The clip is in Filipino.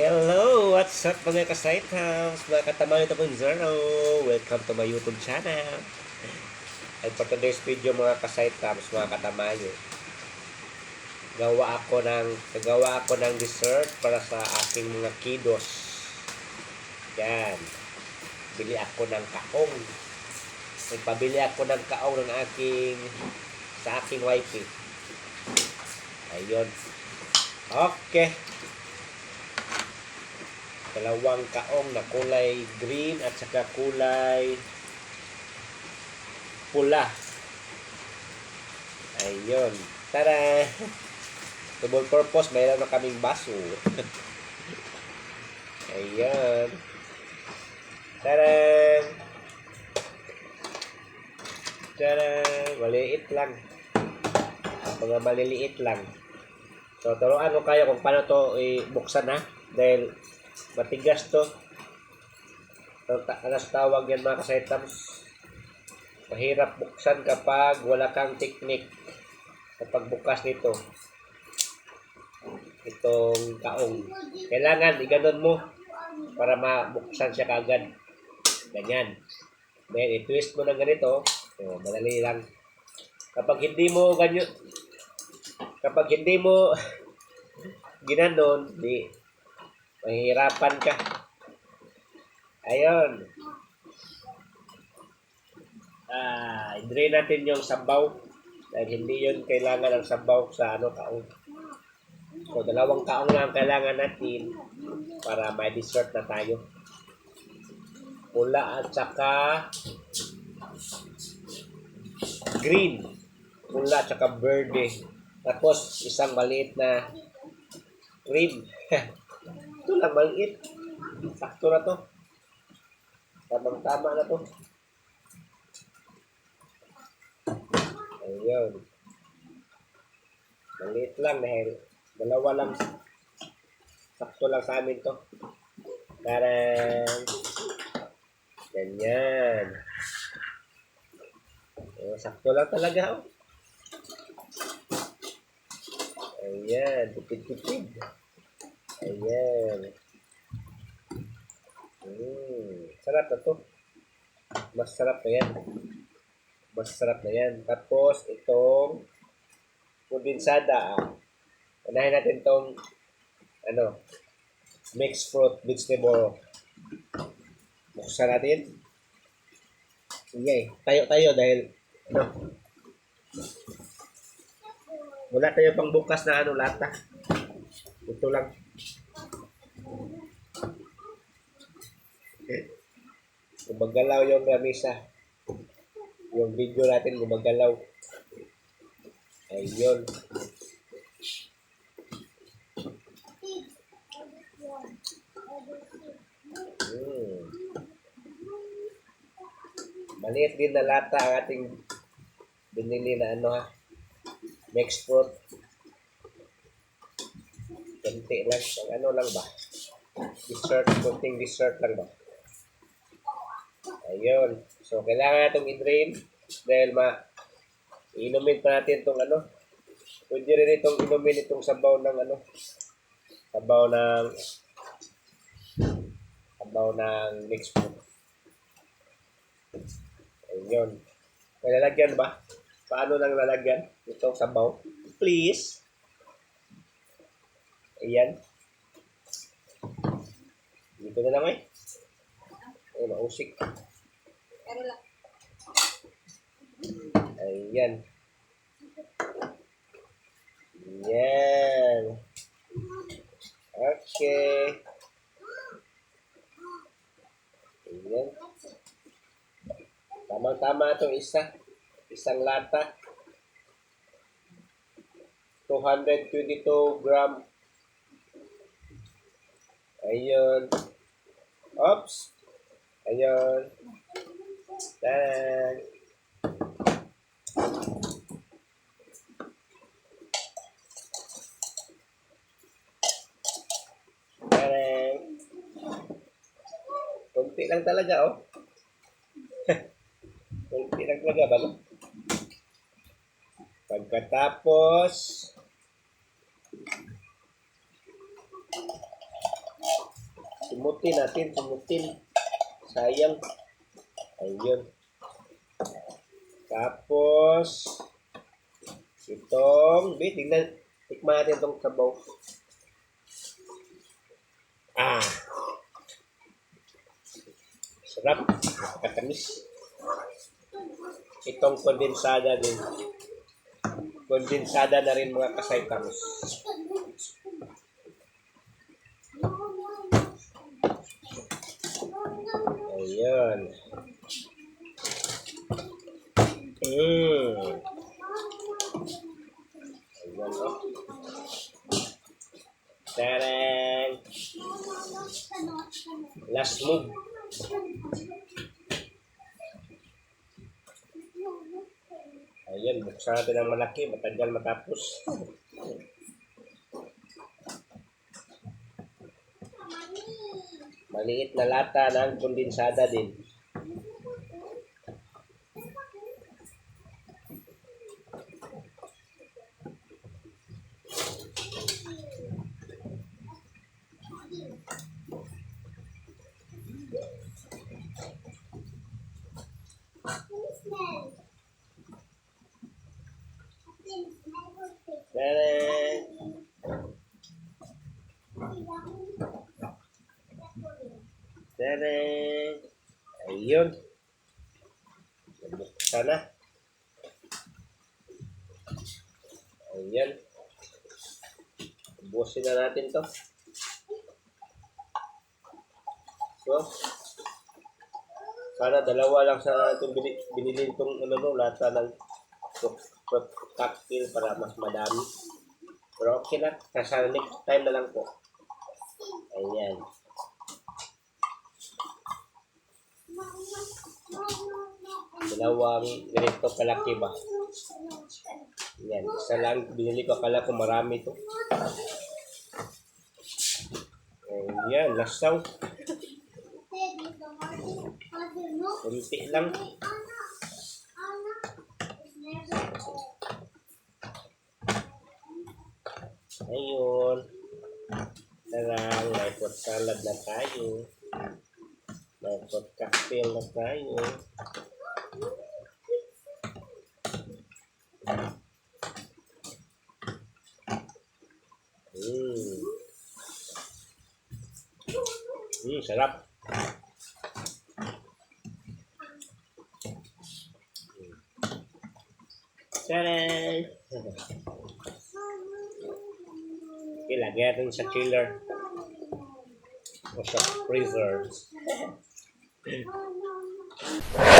Hello! What's up mga ka-site house? Mga katamayo ito pong Zero. Welcome to my YouTube channel. And for today's video mga ka-site house, mga katamayo, gawa ako ng nagawa ako ng dessert para sa aking mga kiddos. Yan. Bili ako ng kaong. Nagpabili ako ng kaong ng aking sa aking wifey. Ayun. Okay dalawang kaong na kulay green at saka kulay pula. Ayun. Tara! Double purpose, mayroon na kaming baso. Ayun. Tara! Tara! Maliit lang. Mga maliliit lang. So, turuan ko kayo kung paano to i-buksan ha. Dahil matigas to. Alas tawag yan mga kasaitams. Mahirap buksan kapag wala kang teknik kapag bukas nito. Itong kaong. Kailangan iganon mo para mabuksan siya kagad. Ganyan. Then, i-twist mo ng ganito. So, madali lang. Kapag hindi mo ganyan, kapag hindi mo ginanon, di mahirapan ka. Ayun. Ah, i-drain natin yung sabaw dahil hindi yun kailangan ng sabaw sa ano kaong. So, dalawang kaong lang ang kailangan natin para may dessert na tayo. Pula at saka green. Pula at saka verde. Tapos, isang maliit na cream. Ito lang, maliit. Sakto na to. Tamang-tama na to. Ayun. Maliit lang dahil dalawa lang. Sakto lang sa amin to. Tarang! Ganyan. Oh, sakto lang talaga. Oh. Ayan. Tipid-tipid. Ayan. Hmm. Sarap na to. Mas sarap na yan. Mas sarap na yan. Tapos, itong kondensada. Ah. Unahin natin itong ano, mixed fruit vegetable. Buksan natin. Sige, tayo-tayo dahil ano, wala tayo pang bukas na ano lata. Ito lang. Gumagalaw yung ramisa. Yung video natin gumagalaw. Ayun. Hmm. Maliit din na lata ang ating binili na ano ha. Mixed fruit. Kunti lang. Pang ano lang ba? Dessert. Kunting dessert lang ba? Ayun. So, kailangan natin i-drain dahil ma inumin pa natin itong ano. Pwede rin itong inumin itong sabaw ng ano. Sabaw ng sabaw ng mixed fruit. Ayun. May lalagyan ba? Paano nang lalagyan? Itong sabaw. Please. Ayan. Dito na lang eh. Ay, mausik. Lang. Ayan. Ayan. Okay. Ayan. Tamang-tama itong isa. Isang lata. 222 gram. Ayun. Oops. Ayun. Tag. Tarang. Kunti lang talaga, oh. Kunti lang talaga ba, no? Pagkatapos, Simutin natin, simutin. Sayang. Ayun. Tapos, itong, wait, tingnan, tikman natin itong sabaw. Ah. Sarap. Katamis. Itong kondensada din. Kondensada na rin mga kasaitamos. Ayun. Mm. Ayan o. Tarang! Last move. Ayan, buksan natin ang malaki. Matagal matapos. Maliit na lata ng kondensada din. Tarang! Tarang! Ayun. Nabuksan na. Ayan. Ubusin na natin to. So, sana dalawa lang sa itong binili, binili itong ano no, lata ng cocktail para mas madami. Pero okay lang. Sa next time na lang po. Ayan. Dalawang ganito kalaki ba? Yan. Isa lang. Binili ko. Akala ko marami to. Ayan. Lasaw. Kunti lang. Ayun. Tarang. May salad na tayo. Cocktail na tayo. Mm. Mm, sarap. Okay, lagyan natin sa chiller. O sa freezer. É.